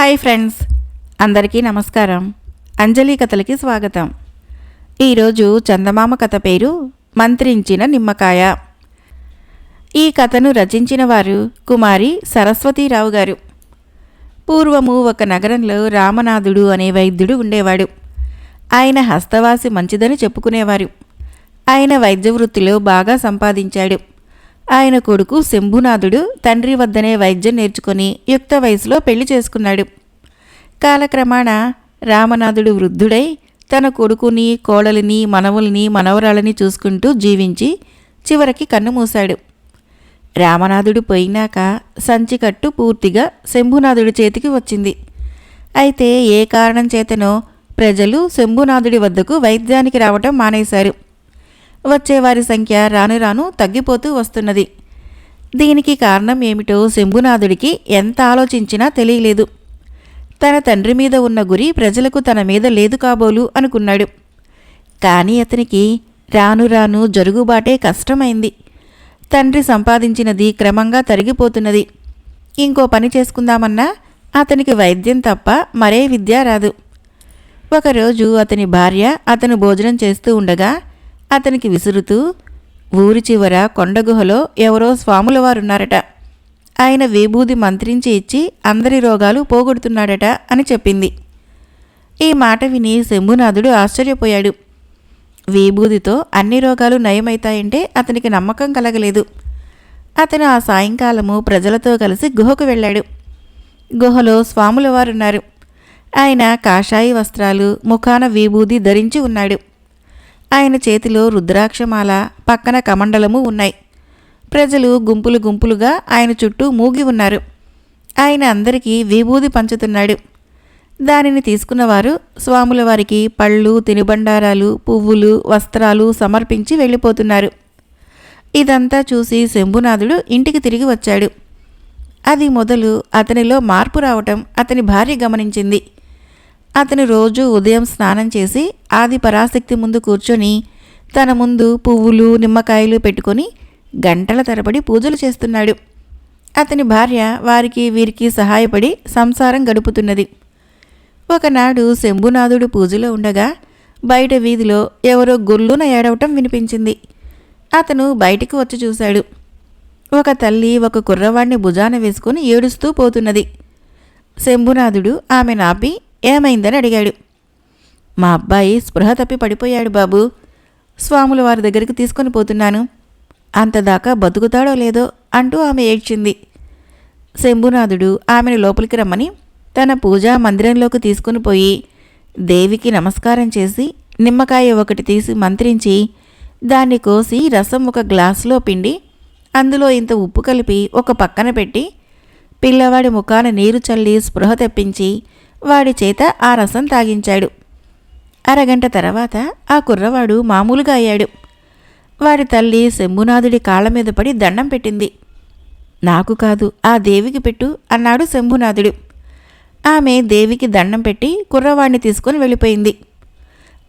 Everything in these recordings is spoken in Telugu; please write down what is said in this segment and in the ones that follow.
హాయ్ ఫ్రెండ్స్ అందరికీ నమస్కారం. అంజలి కథలకి స్వాగతం. ఈరోజు చందమామ కథ పేరు మంత్రించిన నిమ్మకాయ. ఈ కథను రచించిన వారు కుమారి సరస్వతీరావు గారు. పూర్వము ఒక నగరంలో రామనాథుడు అనే వైద్యుడు ఉండేవాడు. ఆయన హస్తవాసి మంచిదని చెప్పుకునేవారు. ఆయన వైద్య వృత్తిలో బాగా సంపాదించాడు. ఆయన కొడుకు శంభునాథుడు తండ్రి వద్దనే వైద్యం నేర్చుకుని యుక్త వయసులో పెళ్ళి చేసుకున్నాడు. కాలక్రమాన రామనాథుడు వృద్ధుడై తన కొడుకుని కోడలిని మనవుల్ని మనవరాలని చూసుకుంటూ జీవించి చివరికి కన్నుమూశాడు రామనాథుడు పోయినాక సంచికట్టు పూర్తిగా శంభునాథుడి చేతికి వచ్చింది. అయితే ఏ కారణం చేతనో ప్రజలు శంభునాథుడి వద్దకు వైద్యానికి రావటం మానేశారు. వచ్చేవారి సంఖ్య రాను రాను తగ్గిపోతూ వస్తున్నది. దీనికి కారణం ఏమిటో శంభునాథుడికి ఎంత ఆలోచించినా తెలియలేదు. తన తండ్రి మీద ఉన్న గురి ప్రజలకు తన మీద లేదు కాబోలు అనుకున్నాడు. కానీ అతనికి రాను రాను జరుగుబాటే కష్టమైంది. తండ్రి సంపాదించినది క్రమంగా తరిగిపోతున్నది. ఇంకో పని చేసుకుందామన్నా అతనికి వైద్యం తప్ప మరే విద్య రాదు. ఒకరోజు అతని భార్య అతను భోజనం చేస్తూ ఉండగా అతనికి విసురుతూ ఊరి చివర కొండగుహలో ఎవరో స్వాముల వారున్నారట. ఆయన విభూది మంత్రించి ఇచ్చి అందరి రోగాలు పోగొడుతున్నాడట అని చెప్పింది. ఈ మాట విని శంభునాథుడు ఆశ్చర్యపోయాడు. విభూదితో అన్ని రోగాలు నయమవుతాయంటే అతనికి నమ్మకం కలగలేదు. అతను ఆ సాయంకాలము ప్రజలతో కలిసి గుహకు వెళ్ళాడు. గుహలో స్వాముల వారున్నారు. ఆయన కాషాయి వస్త్రాలు ముఖాన విభూది ధరించి ఉన్నాడు. ఆయన చేతిలో రుద్రాక్షమాల పక్కన కమండలము ఉన్నాయి. ప్రజలు గుంపులు గుంపులుగా ఆయన చుట్టూ మూగి ఉన్నారు. ఆయన అందరికీ విభూది పంచుతున్నాడు. దానిని తీసుకున్నవారు స్వాముల వారికి పళ్ళు తినుబండారాలు పువ్వులు వస్త్రాలు సమర్పించి వెళ్ళిపోతున్నారు. ఇదంతా చూసి శంభునాథుడు ఇంటికి తిరిగి వచ్చాడు. అది మొదలు అతనిలో మార్పు రావటం అతని భార్య గమనించింది. అతను రోజు ఉదయం స్నానం చేసి ఆది పరాశక్తి ముందు కూర్చొని తన ముందు పువ్వులు నిమ్మకాయలు పెట్టుకొని గంటల తరబడి పూజలు చేస్తున్నాడు. అతని భార్య వారికి వీరికి సహాయపడి సంసారం గడుపుతున్నది. ఒకనాడు శంభునాథుడు పూజలో ఉండగా బయట వీధిలో ఎవరో గొల్లున ఏడవటం వినిపించింది. అతను బయటికి వచ్చి చూశాడు. ఒక తల్లి ఒక కుర్రవాణ్ణి భుజాన వేసుకుని ఏడుస్తూ పోతున్నది. శంభునాథుడు ఆమె నాపి ఏమైందని అడిగాడు. మా అబ్బాయి స్పృహ తప్పి పడిపోయాడు బాబు. స్వాముల వారి దగ్గరికి తీసుకొని పోతున్నాను. అంతదాకా బతుకుతాడో లేదో అంటూ ఆమె ఏడ్చింది. శంభునాథుడు ఆమెను లోపలికి రమ్మని తన పూజా మందిరంలోకి తీసుకుని పోయి దేవికి నమస్కారం చేసి నిమ్మకాయ ఒకటి తీసి మంత్రించి దాన్ని కోసి రసం ఒక గ్లాసులో పిండి అందులో ఇంత ఉప్పు కలిపి ఒక పక్కన పెట్టి పిల్లవాడి ముఖాన నీరు చల్లి స్పృహ తెప్పించి వాడి చేత ఆ రసం తాగించాడు. అరగంట తర్వాత ఆ కుర్రవాడు మామూలుగా అయ్యాడు. వాడి తల్లి శంభునాథుడి కాళ్ళ మీద పడి దండం పెట్టింది. నాకు కాదు ఆ దేవికి పెట్టు అన్నాడు శంభునాథుడు. ఆమె దేవికి దండం పెట్టి కుర్రవాడిని తీసుకొని వెళ్ళిపోయింది.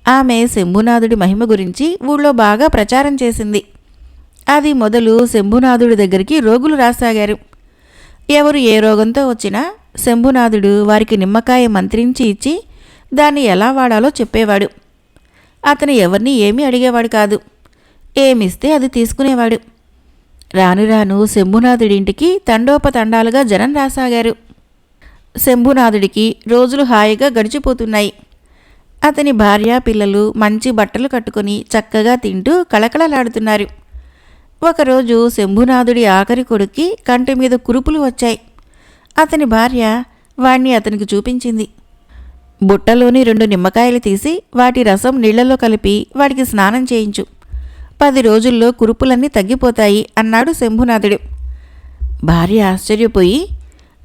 ఆమె శంభునాథుడి మహిమ గురించి ఊళ్ళో బాగా ప్రచారం చేసింది. అది మొదలు శంభునాథుడి దగ్గరికి రోగులు రాసాగారు. ఎవరు ఏ రోగంతో వచ్చినా శంభునాథుడు వారికి నిమ్మకాయ మంత్రించి ఇచ్చి దాన్ని ఎలా వాడాలో చెప్పేవాడు. అతను ఎవరిని ఏమీ అడిగేవాడు కాదు. ఏమిస్తే అది తీసుకునేవాడు. రాను రాను శంభునాథుడింటికి తండోపతండాలుగా జనం రాసాగారు. శంభునాథుడికి రోజులు హాయిగా గడిచిపోతున్నాయి. అతని భార్య పిల్లలు మంచి బట్టలు కట్టుకొని చక్కగా తింటూ కళకళలాడుతున్నారు. ఒకరోజు శంభునాథుడి ఆఖరి కొడుక్కి కంటి మీద కురుపులు వచ్చాయి. అతని భార్య వాణ్ణి అతనికి చూపించింది. బుట్టలోని రెండు నిమ్మకాయలు తీసి వాటి రసం నీళ్ళలో కలిపి వాడికి స్నానం చేయించు. పది రోజుల్లో కురుపులన్నీ తగ్గిపోతాయి అన్నాడు శంభునాథుడు. భార్య ఆశ్చర్యపోయి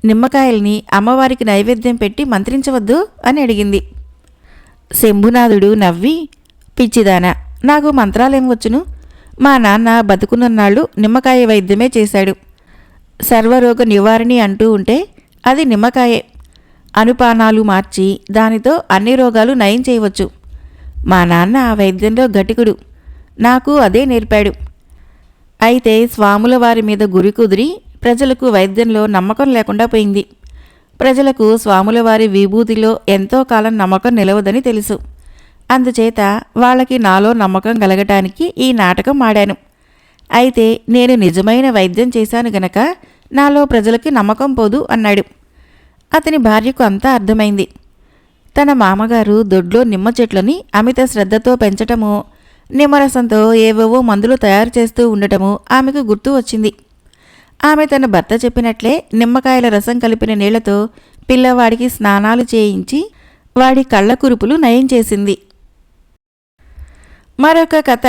నిమ్మకాయల్ని అమ్మవారికి నైవేద్యం పెట్టి మంత్రించవద్దు అని అడిగింది. శంభునాథుడు నవ్వి పిచ్చిదానా నాకు మంత్రాలేం వచ్చును? మా నాన్న బతుకున్నన్నాళ్ళు నిమ్మకాయ వైద్యమే చేశాడు. సర్వరోగ నివారణి అంటూ ఉంటే అది నిమ్మకాయే. అనుపానాలు మార్చి దానితో అన్ని రోగాలు నయం చేయవచ్చు. మా నాన్న ఆ వైద్యంలో ఘటికుడు. నాకు అదే నేర్పాడు. అయితే స్వాముల వారి మీద గురి కుదిరి ప్రజలకు వైద్యంలో నమ్మకం లేకుండా పోయింది. ప్రజలకు స్వాముల వారి విభూతిలో ఎంతో కాలం నమ్మకం నిలవదని తెలుసు. అందుచేత వాళ్ళకి నాలో నమ్మకం కలగటానికి ఈ నాటకం ఆడాను. అయితే నేను నిజమైన వైద్యం చేశాను గనక నాలో ప్రజలకి నమ్మకం పోదు అన్నాడు. అతని భార్యకు అంతా అర్థమైంది. తన మామగారు దొడ్లో నిమ్మ చెట్లని అమిత శ్రద్ధతో పెంచటము నిమ్మరసంతో ఏవేవో మందులు తయారు చేస్తూ ఉండటము ఆమెకు గుర్తు వచ్చింది. ఆమె తన భర్త చెప్పినట్లే నిమ్మకాయల రసం కలిపిన నీళ్ళతో పిల్లవాడికి స్నానాలు చేయించి వాడి కళ్ళ కురుపులు నయం చేసింది. మరొక కథ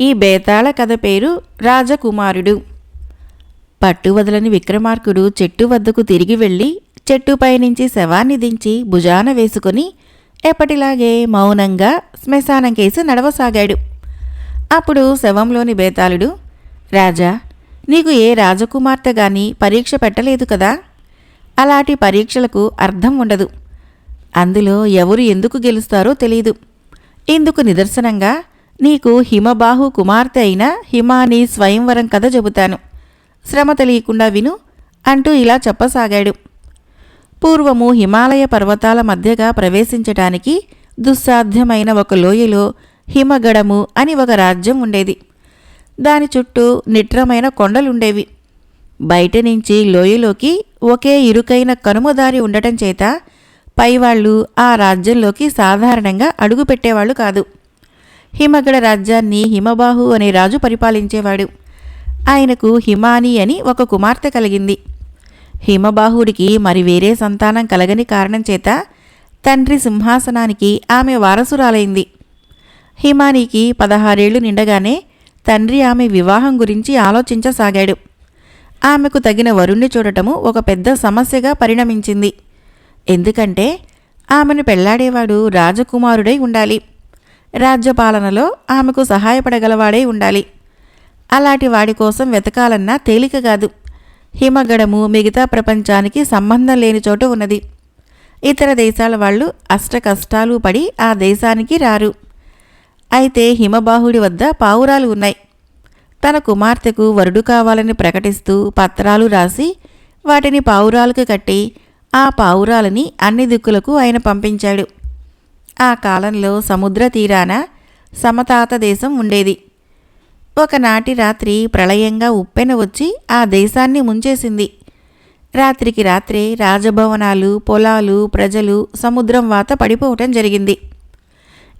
ఈ బేతాళ కథ పేరు రాజకుమారుడు. పట్టు వదలని విక్రమార్కుడు చెట్టు వద్దకు తిరిగి వెళ్ళి చెట్టుపై నుంచి శవాన్ని దించి భుజాన వేసుకొని ఎప్పటిలాగే మౌనంగా శ్మశానం కేసి నడవసాగాడు. అప్పుడు శవంలోని బేతాళుడు రాజా నీకు ఏ రాజకుమార్తె గాని పరీక్ష పెట్టలేదు కదా? అలాంటి పరీక్షలకు అర్థం ఉండదు. అందులో ఎవరు ఎందుకు గెలుస్తారో తెలియదు ఇందుకు నిదర్శనంగా నీకు హిమబాహు కుమార్తె అయిన హిమాని స్వయంవరం కథ చెబుతాను. శ్రమ తెలియకుండా విను అంటూ ఇలా చెప్పసాగాడు. పూర్వము హిమాలయ పర్వతాల మధ్యగా ప్రవేశించటానికి దుస్సాధ్యమైన ఒక లోయలో హిమగడము అని ఒక రాజ్యం ఉండేది. దాని చుట్టూ నిట్రమైన కొండలుండేవి. బయట నుంచి లోయలోకి ఒకే ఇరుకైన కనుమదారి ఉండటం చేత పైవాళ్ళు ఆ రాజ్యంలోకి సాధారణంగా అడుగుపెట్టేవాళ్ళు కాదు. హిమగడ రాజ్యాన్ని హిమబాహు అనే రాజు పరిపాలించేవాడు. ఆయనకు హిమాని అని ఒక కుమార్తె కలిగింది. హిమబాహుడికి మరి వేరే సంతానం కలగని కారణం చేత తండ్రి సింహాసనానికి ఆమె వారసురాలైంది. హిమానికి పదహారేళ్ళు నిండగానే తండ్రి ఆమె వివాహం గురించి ఆలోచించసాగాడు. ఆమెకు తగిన వరుణ్ణి చూడటము ఒక పెద్ద సమస్యగా పరిణమించింది. ఎందుకంటే ఆమెను పెళ్ళాడేవాడు రాజకుమారుడై ఉండాలి. రాజ్యపాలనలో ఆమెకు సహాయపడగలవాడే ఉండాలి. అలాంటి వాడి కోసం వెతకాలన్నా తేలిక కాదు. హిమగడము మిగతా ప్రపంచానికి సంబంధం లేని చోట ఉన్నది. ఇతర దేశాల వాళ్ళు అష్ట కష్టాలు పడి ఆ దేశానికి రారు. అయితే హిమబాహుడి వద్ద పావురాలు ఉన్నాయి. తన కుమార్తెకు వరుడు కావాలని ప్రకటిస్తూ పత్రాలు రాసి వాటిని పావురాలకు కట్టి ఆ పావురాలని అన్ని దిక్కులకు ఆయన పంపించాడు. ఆ కాలంలో సముద్ర తీరాన సమతాత దేశం ఉండేది. ఒకనాటి రాత్రి ప్రళయంగా ఉప్పెన వచ్చి ఆ దేశాన్ని ముంచేసింది. రాత్రికి రాత్రే రాజభవనాలు పొలాలు ప్రజలు సముద్రం వాత పడిపోవటం జరిగింది.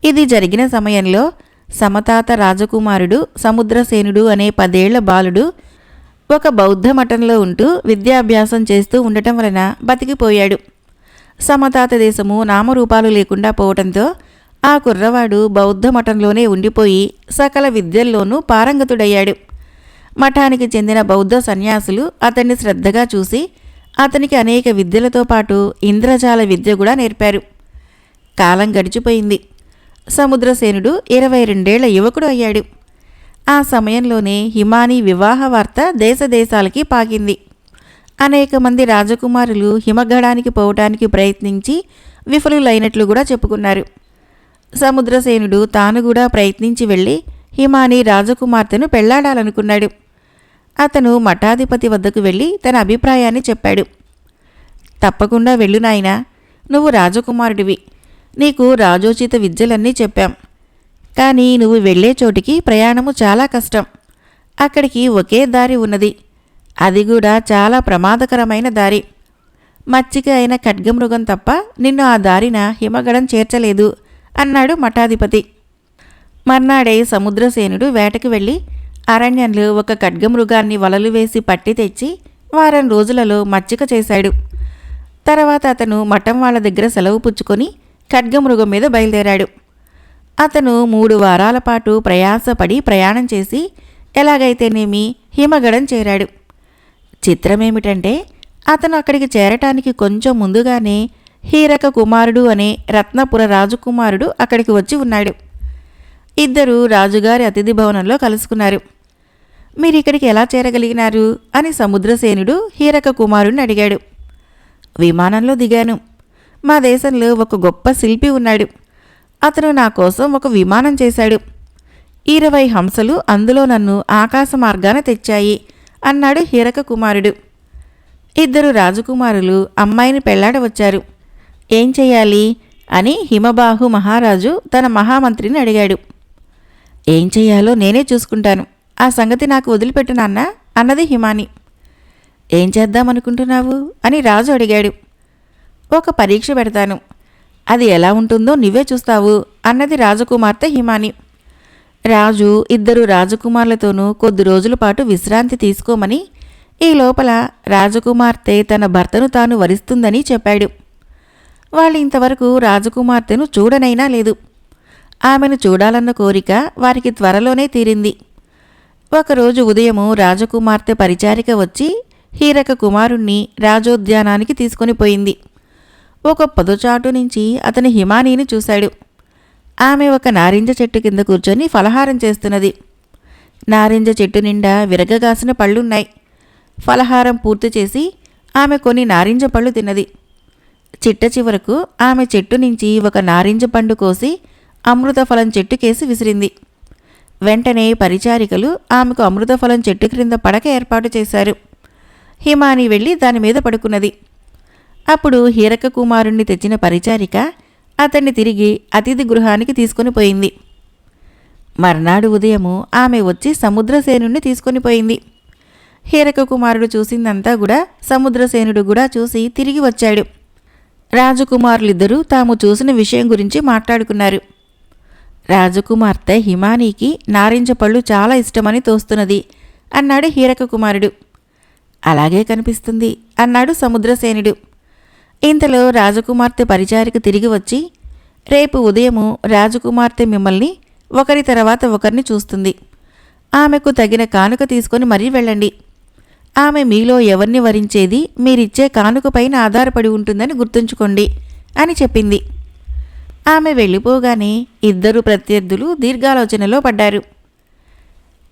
ఇది జరిగిన సమయంలో సమతాత రాజకుమారుడు సముద్రసేనుడు అనే పదేళ్ళ బాలుడు ఒక బౌద్ధ మఠంలో ఉంటూ విద్యాభ్యాసం చేస్తూ ఉండటం వలన బతికిపోయాడు. సమతాత దేశము నామరూపాలు లేకుండా పోవటంతో ఆ కుర్రవాడు బౌద్ధ మఠంలోనే ఉండిపోయి సకల విద్యల్లోనూ పారంగతుడయ్యాడు. మఠానికి చెందిన బౌద్ధ సన్యాసులు అతన్ని శ్రద్ధగా చూసి అతనికి అనేక విద్యలతో పాటు ఇంద్రజాల విద్య కూడా నేర్పారు. కాలం గడిచిపోయింది. సముద్రసేనుడు ఇరవై రెండేళ్ళ యువకుడు అయ్యాడు. ఆ సమయంలోనే హిమాని వివాహ వార్త దేశదేశాలకి పాకింది అనేక మంది రాజకుమారులు హిమగడానికి పోవటానికి ప్రయత్నించి విఫలులైనట్లు కూడా చెప్పుకున్నారు. సముద్రసేనుడు తాను కూడా ప్రయత్నించి వెళ్ళి హిమాని రాజకుమార్తెను పెళ్ళాడాలనుకున్నాడు. అతను మఠాధిపతి వద్దకు వెళ్ళి తన అభిప్రాయాన్ని చెప్పాడు. తప్పకుండా వెళ్ళు నాయనా నువ్వు రాజకుమారుడివి. నీకు రాజోచిత విద్యలన్నీ చెప్పాం. కానీ నువ్వు వెళ్ళే చోటికి ప్రయాణము చాలా కష్టం. అక్కడికి ఒకే దారి ఉన్నది. అది కూడా చాలా ప్రమాదకరమైన దారి. మచ్చిక అయిన ఖడ్గమృగం తప్ప నిన్ను ఆ దారిన హిమగడం చేర్చలేదు అన్నాడు మఠాధిపతి. మర్నాడే సముద్రసేనుడు వేటకు వెళ్ళి అరణ్యంలో ఒక ఖడ్గమృగాన్ని వలలు వేసి పట్టి తెచ్చి వారం రోజులలో మచ్చిక చేశాడు. తర్వాత అతను మఠం వాళ్ళ దగ్గర సెలవు పుచ్చుకొని ఖడ్గమృగం మీద బయలుదేరాడు. అతను మూడు వారాల పాటు ప్రయాసపడి ప్రయాణం చేసి ఎలాగైతేనేమి హిమగడం చేరాడు. చిత్రమేమిటంటే అతను అక్కడికి చేరటానికి కొంచెం ముందుగానే హీరక కుమారుడు అనే రత్నపుర రాజకుమారుడు అక్కడికి వచ్చి ఉన్నాడు. ఇద్దరు రాజుగారి అతిథి భవనంలో కలుసుకున్నారు. మీరు ఇక్కడికి ఎలా చేరగలిగినారు? అని సముద్రసేనుడు హీరక కుమారుడిని అడిగాడు. విమానంలో దిగాను. మా దేశంలో ఒక గొప్ప శిల్పి ఉన్నాడు. అతను నా కోసం ఒక విమానం చేశాడు. ఇరవై హంసలు అందులో నన్ను ఆకాశ మార్గాన తెచ్చాయి. అన్నాడు హీరక కుమారుడు ఇద్దరు రాజకుమారులు అమ్మాయిని పెళ్ళాడవచ్చారు ఏం చెయ్యాలి? అని హిమబాహు మహారాజు తన మహామంత్రిని అడిగాడు. ఏం చెయ్యాలో నేనే చూసుకుంటాను. ఆ సంగతి నాకు వదిలిపెట్టు నాన్న అన్నది హిమాని. ఏం చేద్దామనుకుంటున్నావు? అని రాజు అడిగాడు. ఒక పరీక్ష పెడతాను. అది ఎలా ఉంటుందో నువ్వే చూస్తావు అన్నది రాజకుమార్తె హిమాని. రాజు ఇద్దరు రాజకుమారులతోనూ కొద్ది రోజుల పాటు విశ్రాంతి తీసుకోమని ఈ లోపల రాజకుమార్తె తన భర్తను తాను వరిస్తుందని చెప్పాడు. వాళ్ళు ఇంతవరకు రాజకుమార్తెను చూడనైనా లేదు. ఆమెను చూడాలన్న కోరిక వారికి త్వరలోనే తీరింది. ఒకరోజు ఉదయము రాజకుమార్తె పరిచారిక వచ్చి హీరక కుమారుణ్ణి రాజోద్యానానికి తీసుకొని పోయింది. ఒక పొదచాటు నుంచి అతని హిమానీని చూశాడు. ఆమె ఒక నారింజ చెట్టు కింద కూర్చొని ఫలహారం చేస్తున్నది. నారింజ చెట్టు నిండా విరగగాసిన పళ్ళున్నాయి. ఫలహారం పూర్తి చేసి ఆమె కొన్ని నారింజ పళ్ళు తిన్నది. చిట్ట చివరకు ఆమె చెట్టు నుంచి ఒక నారింజ పండు కోసి అమృతఫలం చెట్టుకేసి విసిరింది. వెంటనే పరిచారికలు ఆమెకు అమృతఫలం చెట్టు క్రింద పడక ఏర్పాటు చేశారు. హిమాని వెళ్ళి దాని మీద పడుకున్నది. అప్పుడు హీరక కుమారుణ్ణి తెచ్చిన పరిచారిక అతన్ని తిరిగి అతిథి గృహానికి తీసుకొని పోయింది. మర్నాడు ఉదయము ఆమె వచ్చి సముద్రసేనుణ్ణి తీసుకొని పోయింది. హీరక కుమారుడు చూసిందంతా కూడా సముద్రసేనుడు కూడా చూసి తిరిగి వచ్చాడు. రాజకుమారులిద్దరూ తాము చూసిన విషయం గురించి మాట్లాడుకున్నారు. రాజకుమార్తె హిమానీకి నారింజ పళ్ళు చాలా ఇష్టమని తోస్తున్నది అన్నాడు హీరక కుమారుడు. అలాగే కనిపిస్తుంది అన్నాడు సముద్రసేనుడు. ఇంతలో రాజకుమార్తె పరిచారిక తిరిగి వచ్చి రేపు ఉదయము రాజకుమార్తె మిమ్మల్ని ఒకరి తర్వాత ఒకరిని చూస్తుంది. ఆమెకు తగిన కానుక తీసుకొని మరీ వెళ్ళండి. ఆమె మీలో ఎవరిని వరించేది మీరిచ్చే కానుక పైన ఆధారపడి ఉంటుందని గుర్తుంచుకోండి అని చెప్పింది. ఆమె వెళ్ళిపోగానే ఇద్దరు ప్రత్యర్థులు దీర్ఘాలోచనలో పడ్డారు.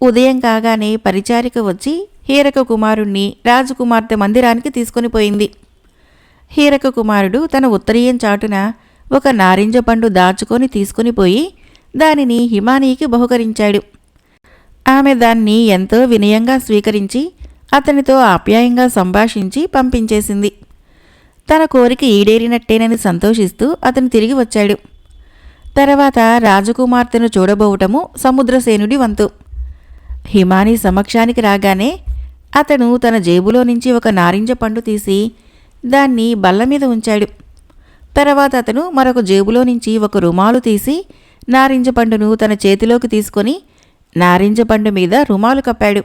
ఉదయం కాగానే పరిచారిక వచ్చి హీరక కుమారుణ్ణి రాజకుమార్తె మందిరానికి తీసుకొని పోయింది. హీరక కుమారుడు తన ఉత్తరీయం చాటున ఒక నారింజ పండు దాచుకొని తీసుకుని పోయి దానిని హిమానీకి బహుకరించాడు. ఆమె దాన్ని ఎంతో వినయంగా స్వీకరించి అతనితో ఆప్యాయంగా సంభాషించి పంపించేసింది. తన కోరిక ఈడేరినట్టేనని సంతోషిస్తూ అతను తిరిగి వచ్చాడు. తర్వాత రాజకుమార్తెను చూడబోవటము సముద్రసేనుడి వంతు. హిమాని సమక్షానికి రాగానే అతను తన జేబులో నుంచి ఒక నారింజ పండు తీసి దాన్ని బల్ల మీద ఉంచాడు. తర్వాత అతను మరొక జేబులో నుంచి ఒక రుమాలు తీసి నారింజ పండును తన చేతిలోకి తీసుకొని నారింజ పండు మీద రుమాలు కప్పాడు.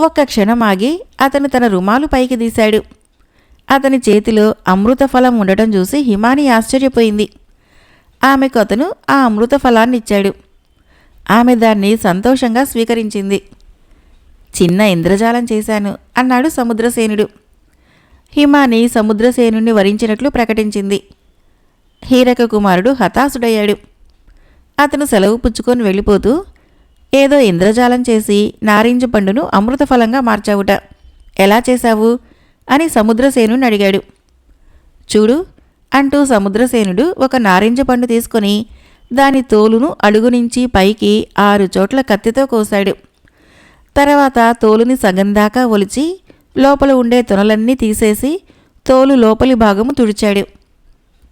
ఒక్క క్షణం ఆగి అతను తన రుమాలు పైకి తీశాడు. అతని చేతిలో అమృత ఫలం ఉండటం చూసి హిమాని ఆశ్చర్యపోయింది. ఆమెకు అతను ఆ అమృత ఫలాన్ని ఇచ్చాడు. ఆమె దాన్ని సంతోషంగా స్వీకరించింది. చిన్న ఇంద్రజాలం చేశాను అన్నాడు సముద్రసేనుడు. హిమాని సముద్రసేనుణ్ణి వరించినట్లు ప్రకటించింది. హీరక కుమారుడు హతాశుడయ్యాడు. అతను సెలవు పుచ్చుకొని వెళ్ళిపోతూ ఏదో ఇంద్రజాలం చేసి నారింజ పండును అమృతఫలంగా మార్చావుట. ఎలా చేశావు? అని సముద్రసేనుని అడిగాడు. చూడు అంటూ సముద్రసేనుడు ఒక నారింజ పండు తీసుకొని దాని తోలును అడుగు నుంచి పైకి ఆరు చోట్ల కత్తితో కోశాడు. తర్వాత తోలుని సగం దాకా ఒలిచి లోపల ఉండే తొనలన్నీ తీసేసి తోలు లోపలి భాగము తుడిచాడు.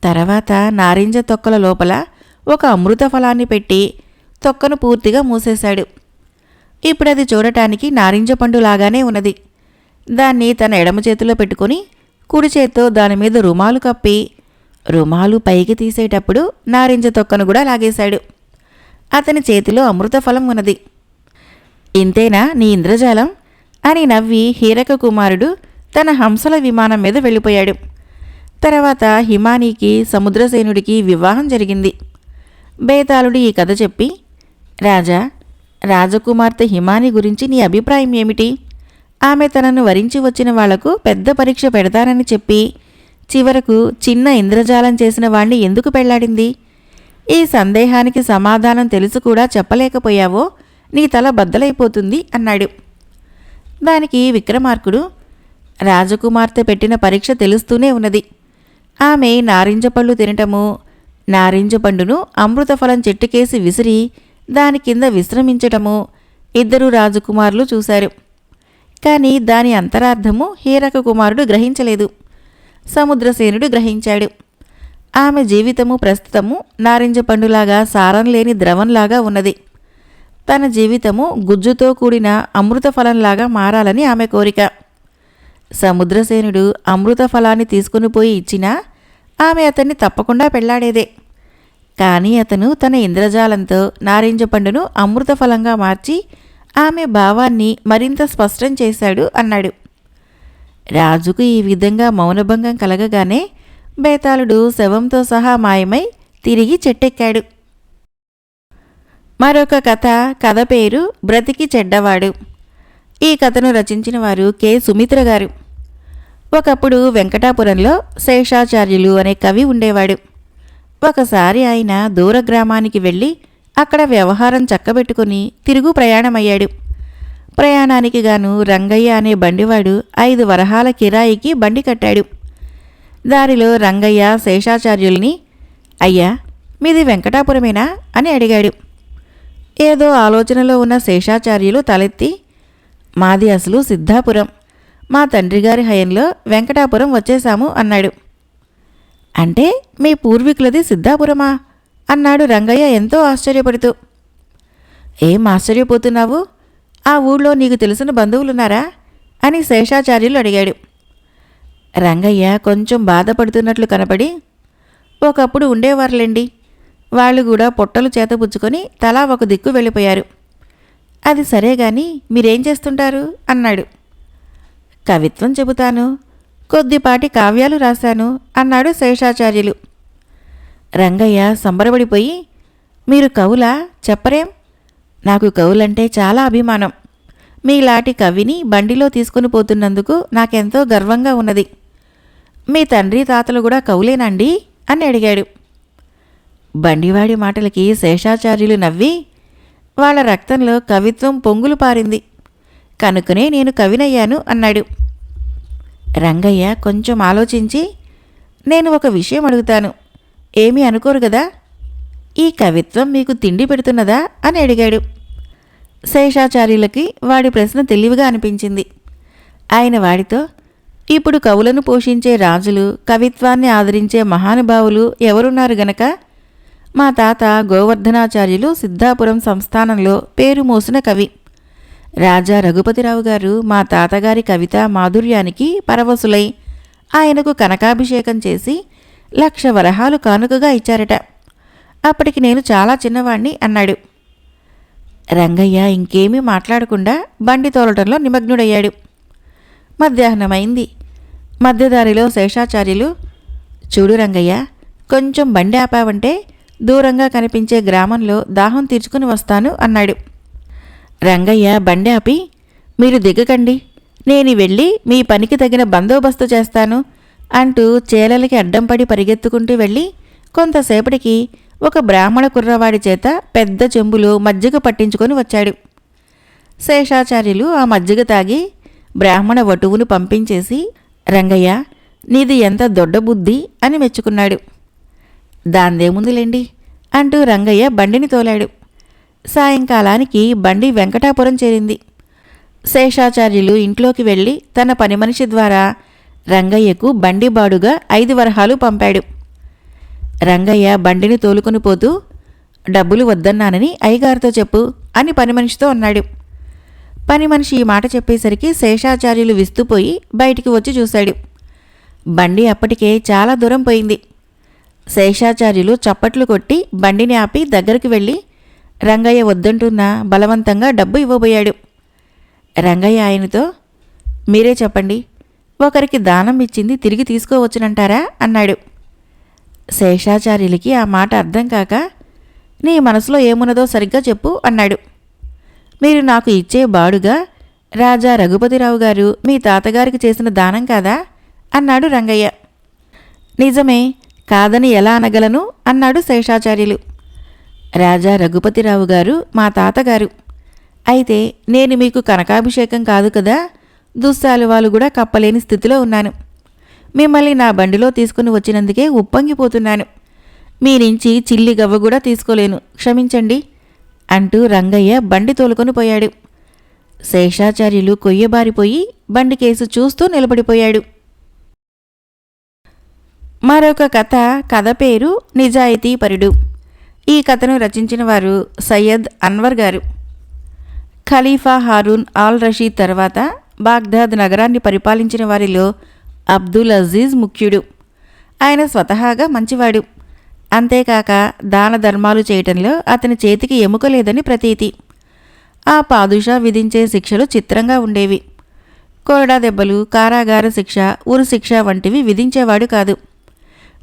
తర్వాత నారింజ తొక్కల లోపల ఒక అమృత ఫలాన్ని పెట్టి తొక్కను పూర్తిగా మూసేశాడు. ఇప్పుడది చూడటానికి నారింజ పండు లాగానే ఉన్నది. దాన్ని తన ఎడమ చేతిలో పెట్టుకొని కుడి చేత్తో దాని మీద రుమాలు కప్పి రుమాలు పైకి తీసేటప్పుడు నారింజ తొక్కను కూడా లాగేశాడు. అతని చేతిలో అమృత ఫలం ఉన్నది. ఇంతేనా నీ ఇంద్రజాలం? అని నవ్వి హీరక కుమారుడు తన హంసల విమానం మీద వెళ్ళిపోయాడు. తర్వాత హిమానీకి సముద్రసేనుడికి వివాహం జరిగింది. బేతాళుడు ఈ కథ చెప్పి రాజా రాజకుమార్తె హిమాని గురించి నీ అభిప్రాయం ఏమిటి? ఆమె తనను వరించి వచ్చిన వాళ్ళకు పెద్ద పరీక్ష పెడతానని చెప్పి చివరకు చిన్న ఇంద్రజాలం చేసిన వాణ్ణి ఎందుకు పెళ్ళాడింది? ఈ సందేహానికి సమాధానం తెలుసు కూడా చెప్పలేకపోయావో నీ తల బద్దలైపోతుంది అన్నాడు. దానికి విక్రమార్కుడు రాజకుమార్తె పెట్టిన పరీక్ష తెలుస్తూనే ఉన్నది. ఆమె నారింజ పళ్ళు తినటము నారింజ పండును అమృతఫలం చెట్టుకేసి విసిరి దాని కింద విశ్రమించటము ఇద్దరు రాజకుమారులు చూశారు. కానీ దాని అంతరార్థము హీరక కుమారుడు గ్రహించలేదు. సముద్రసేనుడు గ్రహించాడు. ఆమె జీవితము ప్రస్తుతము నారింజ పండులాగా సారం లేని ద్రవంలాగా ఉన్నది. తన జీవితము గుజ్జుతో కూడిన అమృత ఫలంలాగా మారాలని ఆమె కోరిక. సముద్రసేనుడు అమృత ఫలాన్ని తీసుకుని పోయి ఇచ్చినా ఆమె అతన్ని తప్పకుండా పెళ్ళాడేదే. కానీ అతను తన ఇంద్రజాలంతో నారింజ పండును అమృత ఫలంగా మార్చి ఆమె భావాన్ని మరింత స్పష్టం చేశాడు అన్నాడు. రాజుకు ఈ విధంగా మౌనభంగం కలగగానే బేతాళుడు శవంతో సహా మాయమై తిరిగి చెట్టెక్కాడు. మరొక కథ కథ పేరు బ్రతికి చెడ్డవాడు. ఈ కథను రచించిన వారు కె. సుమిత్ర గారు. ఒకప్పుడు వెంకటాపురంలో శేషాచార్యులు అనే కవి ఉండేవాడు. ఒకసారి ఆయన దూర గ్రామానికి వెళ్ళి అక్కడ వ్యవహారం చక్కబెట్టుకుని తిరుగు ప్రయాణమయ్యాడు. ప్రయాణానికి గాను రంగయ్య అనే బండివాడు ఐదు వరహాల కిరాయికి బండి కట్టాడు. దారిలో రంగయ్య శేషాచార్యుల్ని అయ్యా మీది వెంకటాపురమేనా? అని అడిగాడు. ఏదో ఆలోచనలో ఉన్న శేషాచార్యులు తలెత్తి మాది అసలు సిద్ధాపురం. మా తండ్రిగారి హయంలో వెంకటాపురం వచ్చేశాము అన్నాడు. అంటే మీ పూర్వీకులది సిద్ధాపురమా? అన్నాడు రంగయ్య ఎంతో ఆశ్చర్యపడుతూ. ఏం ఆశ్చర్యపోతున్నావు? ఆ ఊళ్ళో నీకు తెలిసిన బంధువులున్నారా? అని శేషాచార్యులు అడిగాడు. రంగయ్య కొంచెం బాధపడుతున్నట్లు కనపడి ఒకప్పుడు ఉండేవారులేండి. వాళ్ళు కూడా పొట్టలు చేతపుచ్చుకొని తలా ఒక దిక్కు వెళ్ళిపోయారు. అది సరే గాని మీరేం చేస్తుంటారు? అన్నాడు. కవిత్వం చెబుతాను. కొద్దిపాటి కావ్యాలు రాశాను అన్నాడు శేషాచార్యులు. రంగయ్య సంబరపడిపోయి మీరు కవులా? చెప్పరేం? నాకు కవులంటే చాలా అభిమానం. మీలాంటి కవిని బండిలో తీసుకుని పోతున్నందుకు నాకెంతో గర్వంగా ఉన్నది. మీ తండ్రి తాతలు కూడా కవులేనండి? అని అడిగాడు. బండివాడి మాటలకి శేషాచార్యులు నవ్వి వాళ్ళ రక్తంలో కవిత్వం పొంగులు పారింది. కనుకనే నేను కవినయ్యాను అన్నాడు. రంగయ్య కొంచెం ఆలోచించి నేను ఒక విషయం అడుగుతాను. ఏమీ అనుకోరు కదా ఈ కవిత్వం మీకు తిండి పెడుతున్నదా? అని అడిగాడు. శేషాచార్యులకి వాడి ప్రశ్న తెలివిగా అనిపించింది. ఆయన వాడితో ఇప్పుడు కవులను పోషించే రాజులు కవిత్వాన్ని ఆదరించే మహానుభావులు ఎవరున్నారు గనక? మా తాత గోవర్ధనాచార్యులు సిద్ధాపురం సంస్థానంలో పేరు మోసిన కవి. రాజా రఘుపతిరావు గారు మా తాతగారి కవిత మాధుర్యానికి పరవశులై. ఆయనకు కనకాభిషేకం చేసి లక్ష వరహాలు కానుకగా ఇచ్చారట. అప్పటికి నేను చాలా చిన్నవాణ్ణి అన్నాడు. రంగయ్య ఇంకేమీ మాట్లాడకుండా బండి తోలటంలో నిమగ్నుడయ్యాడు. మధ్యాహ్నమైంది. మధ్యదారిలో శేషాచార్యులు చూడు రంగయ్య కొంచెం బండి ఆపావంటే దూరంగా కనిపించే గ్రామంలో దాహం తీర్చుకుని వస్తాను అన్నాడు. రంగయ్య బండి ఆపి మీరు దిగకండి. నేను వెళ్ళి మీ పనికి తగిన బందోబస్తు చేస్తాను అంటూ చేలలకి అడ్డం పడి పరిగెత్తుకుంటూ వెళ్ళి కొంతసేపటికి ఒక బ్రాహ్మణ కుర్రవాడి చేత పెద్ద చెంబులో మజ్జిగ పట్టించుకొని వచ్చాడు. శేషాచార్యులు ఆ మజ్జిగ తాగి బ్రాహ్మణ వటువును పంపించేసి రంగయ్య నీది ఎంత దొడ్డ బుద్ధి అని మెచ్చుకున్నాడు. దాందేముందులేండి? అంటూ రంగయ్య బండిని తోలాడు. సాయంకాలానికి బండి వెంకటాపురం చేరింది. శేషాచార్యులు ఇంట్లోకి వెళ్ళి తన పని మనిషి ద్వారా రంగయ్యకు బండి బాడుగా ఐదు వరహాలు పంపాడు. రంగయ్య బండిని తోలుకొని పోతూ డబ్బులు వద్దన్నానని అయ్యగారితో చెప్పు అని పని మనిషితో అన్నాడు. పని మనిషి ఈ మాట చెప్పేసరికి శేషాచార్యులు విస్తుపోయి బయటికి వచ్చి చూశాడు. బండి అప్పటికే చాలా దూరం పోయింది. శేషాచార్యులు చప్పట్లు కొట్టి బండిని ఆపి దగ్గరికి వెళ్ళి రంగయ్య వద్దంటున్నా బలవంతంగా డబ్బు ఇవ్వబోయాడు. రంగయ్య ఆయనతో మీరే చెప్పండి ఒకరికి దానం ఇచ్చింది తిరిగి తీసుకోవచ్చునంటారా? అన్నాడు. శేషాచార్యులకి ఆ మాట అర్థం కాక నీ మనసులో ఏమున్నదో సరిగ్గా చెప్పు అన్నాడు. మీరు నాకు ఇచ్చే బాడుగా రాజా రఘుపతిరావు గారు మీ తాతగారికి చేసిన దానం కాదా? అన్నాడు రంగయ్య. నిజమే కాదని ఎలా అనగలను? అన్నాడు శేషాచార్యులు. రాజా రఘుపతిరావు గారు మా తాతగారు. అయితే నేను మీకు కనకాభిషేకం కాదు కదా? దుస్సాలువాలు కూడా కప్పలేని స్థితిలో ఉన్నాను. మిమ్మల్ని నా బండిలో తీసుకుని వచ్చినందుకే ఉప్పొంగిపోతున్నాను. మీ నుంచి చిల్లి గవ్వ కూడా తీసుకోలేను. క్షమించండి. అంటూ రంగయ్య బండి తోలుకొని పోయాడు. శేషాచార్యులు కొయ్యబారిపోయి బండి కేసు చూస్తూ నిలబడిపోయాడు. మరొక కథ కథ పేరు నిజాయితీపరుడు. ఈ కథను రచించిన వారు సయ్యద్ అన్వర్ గారు. ఖలీఫా హారూన్ ఆల్ రషీద్ తర్వాత బాగ్దాద్ నగరాన్ని పరిపాలించిన వారిలో అబ్దుల్ అజీజ్ ముఖ్యుడు. ఆయన స్వతహాగా మంచివాడు. అంతేకాక దాన ధర్మాలు చేయటంలో అతని చేతికి ఎముక లేదని ప్రతీతి. ఆ పాదుషా విధించే శిక్షలు చిత్రంగా ఉండేవి. కొరడా దెబ్బలు కారాగార శిక్ష ఉరు శిక్ష వంటివి విధించేవాడు కాదు.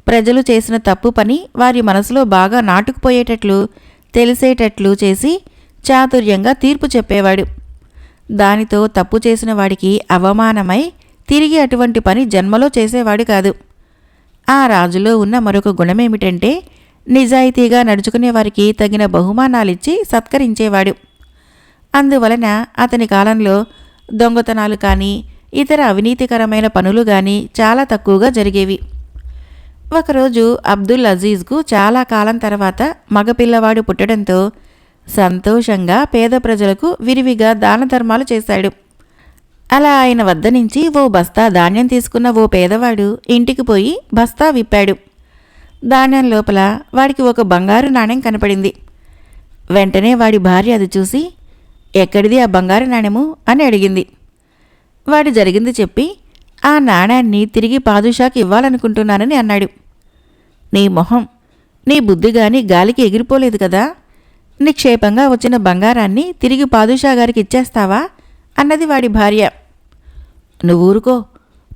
ప్రజలు చేసిన తప్పు పని వారి మనసులో బాగా నాటుకుపోయేటట్లు తెలిసేటట్లు చేసి చాతుర్యంగా తీర్పు చెప్పేవాడు. దానితో తప్పు చేసిన వాడికి అవమానమై తిరిగి అటువంటి పని జన్మలో చేసేవాడు కాదు. ఆ రాజులో ఉన్న మరొక గుణమేమిటంటే నిజాయితీగా నడుచుకునే వారికి తగిన బహుమానాలిచ్చి సత్కరించేవాడు. అందువలన అతని కాలంలో దొంగతనాలు కానీ ఇతర అవినీతికరమైన పనులు కానీ చాలా తక్కువగా జరిగేవి. ఒకరోజు అబ్దుల్ అజీజ్కు చాలా కాలం తర్వాత మగపిల్లవాడు పుట్టడంతో సంతోషంగా పేద ప్రజలకు విరివిగా దాన ధర్మాలు చేశాడు. అలా ఆయన వద్ద నుంచి ఓ బస్తా ధాన్యం తీసుకున్న ఓ పేదవాడు ఇంటికి పోయి బస్తా విప్పాడు. ధాన్యం లోపల వాడికి ఒక బంగారు నాణెం కనపడింది. వెంటనే వాడి భార్య అది చూసి ఎక్కడిది ఆ బంగారు నాణెము? అని అడిగింది. వాడు జరిగింది చెప్పి ఆ నాణాన్ని తిరిగి పాదుషాకి ఇవ్వాలనుకుంటున్నానని అన్నాడు. నీ మొహం నీ బుద్ధి గాని గాలికి ఎగిరిపోలేదు కదా? నిక్షేపంగా వచ్చిన బంగారాన్ని తిరిగి పాదుషా గారికి ఇచ్చేస్తావా? అన్నది వాడి భార్య. నువ్వు ఊరుకో.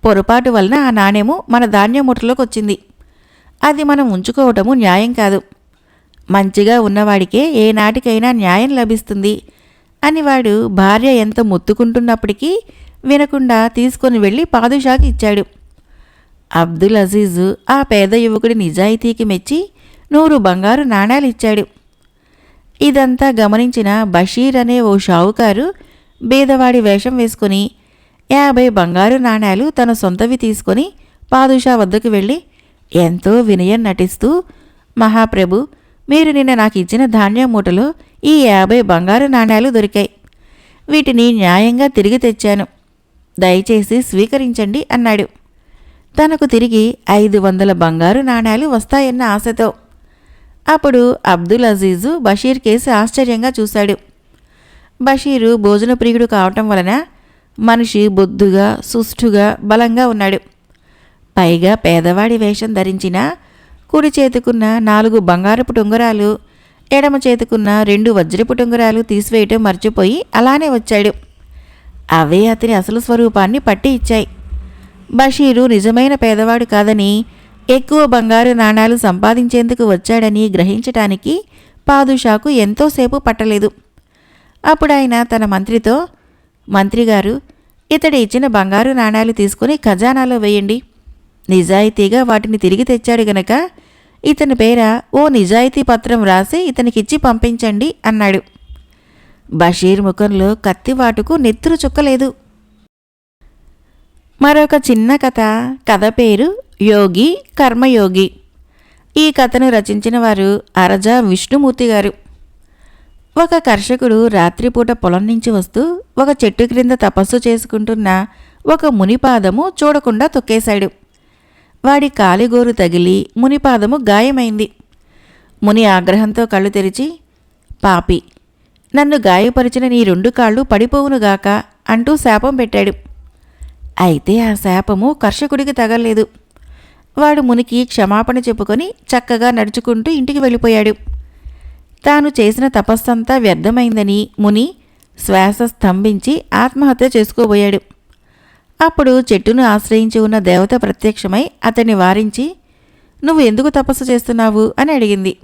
పొరపాటు వలన ఆ నాణ్యము మన ధాన్యం ముఠలోకి వచ్చింది అది మనం ఉంచుకోవటము న్యాయం కాదు. మంచిగా ఉన్నవాడికే ఏ నాటికైనా న్యాయం లభిస్తుంది అని వాడు భార్య ఎంత ముత్తుకుంటున్నప్పటికీ వినకుండా తీసుకొని వెళ్ళి పాదుషాకి ఇచ్చాడు. అబ్దుల్ అజీజు ఆ పేద యువకుడి నిజాయితీకి మెచ్చి నూరు బంగారు నాణాలిచ్చాడు. ఇదంతా గమనించిన బషీర్ అనే ఓ షావుకారు బీదవాడి వేషం వేసుకుని యాభై బంగారు నాణేలు తన సొంతవి తీసుకొని పాదుషా వద్దకు వెళ్ళి ఎంతో వినయం నటిస్తూ మహాప్రభు మీరు నిన్న నాకు ఇచ్చిన ధాన్యం మూటలో ఈ యాభై బంగారు నాణాలు దొరికాయి. వీటిని న్యాయంగా తిరిగి తెచ్చాను. దయచేసి స్వీకరించండి అన్నాడు. తనకు తిరిగి ఐదు వందల బంగారు నాణేలు వస్తాయన్న ఆశతో. అప్పుడు అబ్దుల్ అజీజు బషీర్ కేసి ఆశ్చర్యంగా చూశాడు. బషీరు భోజన ప్రియుడు కావటం వలన మనిషి బొద్దుగా సుష్ఠుగా బలంగా ఉన్నాడు. పైగా పేదవాడి వేషం ధరించిన కుడి చేతుకున్న నాలుగు బంగారపు టొంగరాలు ఎడమ చేతుకున్న రెండు వజ్రపు టొంగరాలు తీసివేయటం మర్చిపోయి అలానే వచ్చాడు. అవే అతని అసలు స్వరూపాన్ని పట్టి ఇచ్చాయి. బషీరు నిజమైన పేదవాడు కాదని ఎక్కువ బంగారు నాణాలు సంపాదించేందుకు వచ్చాడని గ్రహించటానికి పాదుషాకు ఎంతోసేపు పట్టలేదు. అప్పుడు ఆయన తన మంత్రితో మంత్రిగారు ఇతడు ఇచ్చిన బంగారు నాణాలు తీసుకుని ఖజానాలో వేయండి. నిజాయితీగా వాటిని తిరిగి తెచ్చాడు గనక ఇతని పేర ఓ నిజాయితీ పత్రం రాసి ఇతనికిచ్చి పంపించండి అన్నాడు. బషీర్ ముఖంలో కత్తివాటుకు నెత్తురు చుక్కలేదు. మరొక చిన్న కథ. కథ పేరు యోగి కర్మయోగి. ఈ కథను రచించిన వారు అరజ విష్ణుమూర్తి గారు. ఒక కర్షకుడు రాత్రిపూట పొలం నుంచి వస్తూ ఒక చెట్టు క్రింద తపస్సు చేసుకుంటున్న ఒక మునిపాదము చూడకుండా తొక్కేశాడు. వాడి కాలిగోరు తగిలి మునిపాదము గాయమైంది. ముని ఆగ్రహంతో కళ్ళు తెరిచి పాపి నన్ను గాయపరిచిన నీ రెండు కాళ్ళు పడిపోవునుగాక అంటూ శాపం పెట్టాడు. అయితే ఆ శాపము కర్షకుడికి తగలేదు వాడు మునికి క్షమాపణ చెప్పుకొని చక్కగా నడుచుకుంటూ ఇంటికి వెళ్ళిపోయాడు. తాను చేసిన తపస్సంతా వ్యర్థమైందని ముని శ్వాస స్తంభించి ఆత్మహత్య చేసుకోబోయాడు. అప్పుడు చెట్టును ఆశ్రయించి ఉన్న దేవత ప్రత్యక్షమై అతన్ని వారించి నువ్వు ఎందుకు తపస్సు చేస్తున్నావు? అని అడిగింది.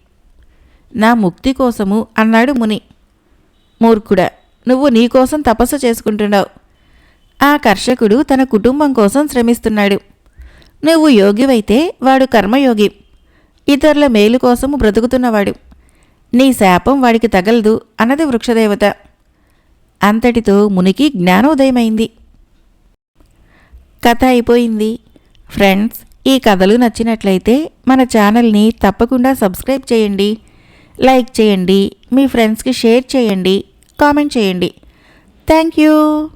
నా ముక్తి కోసము అన్నాడు ముని. మూర్ఖుడా నువ్వు నీకోసం తపస్సు చేసుకుంటున్నావు. ఆ కర్షకుడు తన కుటుంబం కోసం శ్రమిస్తున్నాడు. నువ్వు యోగివైతే వాడు కర్మయోగి. ఇతరుల మేలు కోసము బ్రతుకుతున్నవాడు. నీ శాపం వాడికి తగలదు అన్నది వృక్షదేవత. అంతటితో మునికి జ్ఞానోదయమైంది. కథ అయిపోయింది. ఫ్రెండ్స్ ఈ కథలు నచ్చినట్లయితే మన ఛానల్ని తప్పకుండా సబ్స్క్రైబ్ చేయండి. లైక్ చేయండి. మీ ఫ్రెండ్స్కి షేర్ చేయండి. కామెంట్ చేయండి. Thank you.